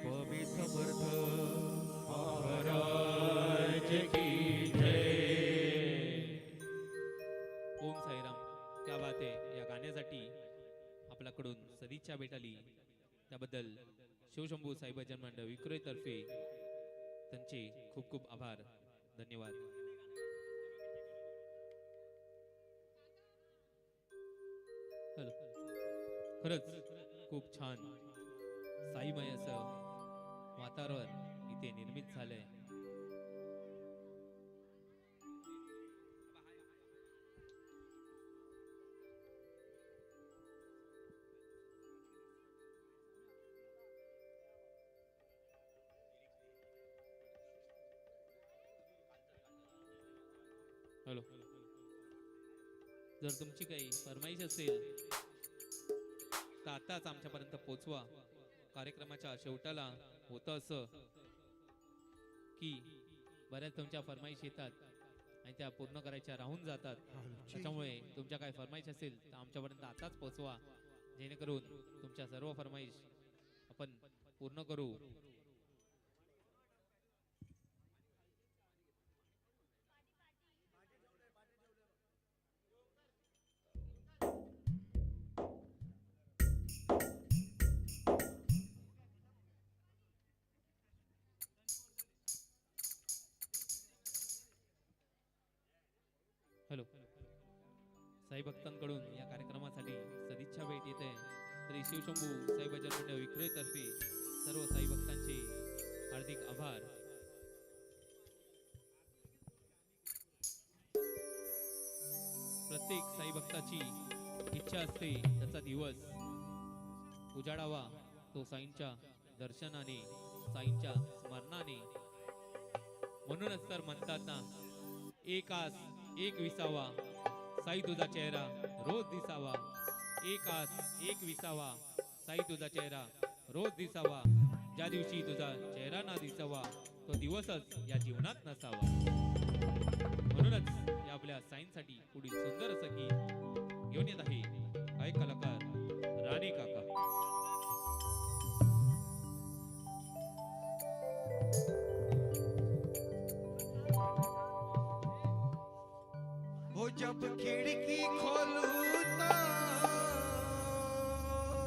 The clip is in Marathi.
स्वामी समर्थ महाराज की जय। ओम साईराम क्या बात या गाण्यासाठी आपल्याकडून सदिच्छा भेटाली. त्याबद्दल शिवशंभू साई भजन मंडळ विक्रोयतर्फे त्यांचे खूप खूप आभार. धन्यवाद. खरंच खूप छान साईमय असं वातावरण इथे निर्मित झाले हॅलो. जर तुमची काही फरमाईश असेल तर आताच आमच्यापर्यंत पोचवा. कार्यक्रमाच्या शेवटाला होतं असं की बऱ्याच तुमच्या फरमाईश येतात आणि त्या पूर्ण करायच्या राहून जातात. त्याच्यामुळे तुमच्या काय फरमाईश असेल तर आमच्यापर्यंत आताच पोचवा. जेणेकरून तुमच्या सर्व फरमाईश आपण पूर्ण करू. हॅलो. साई भक्तांकडून या कार्यक्रमासाठी सदिच्छा भेट येते. तरी शिवशंभू साई भजन मंडळ विक्रोयतर्फे सर्व साई भक्तांचे हार्दिक आभार. प्रत्येक साई भक्ताची इच्छा असते त्याचा दिवस उजाडावा तो साईंच्या दर्शनाने साईंच्या स्मरणाने. म्हणूनच तर म्हणतात ना एक एक विसावा साई तुझा चेहरा रोज दिसावा. एक आस एक विसावा. साई तुझा चेहरा रोज दिसावा. ज्या दिवशी तुझा चेहरा ना दिसावा तो दिवसच या जीवनात नसावा. म्हणूनच या आपल्या साईंसाठी पुढील सुंदर असं गीत घेऊन येत आहे. गायक कलाकार राणे काका. तो खिड़की खोलू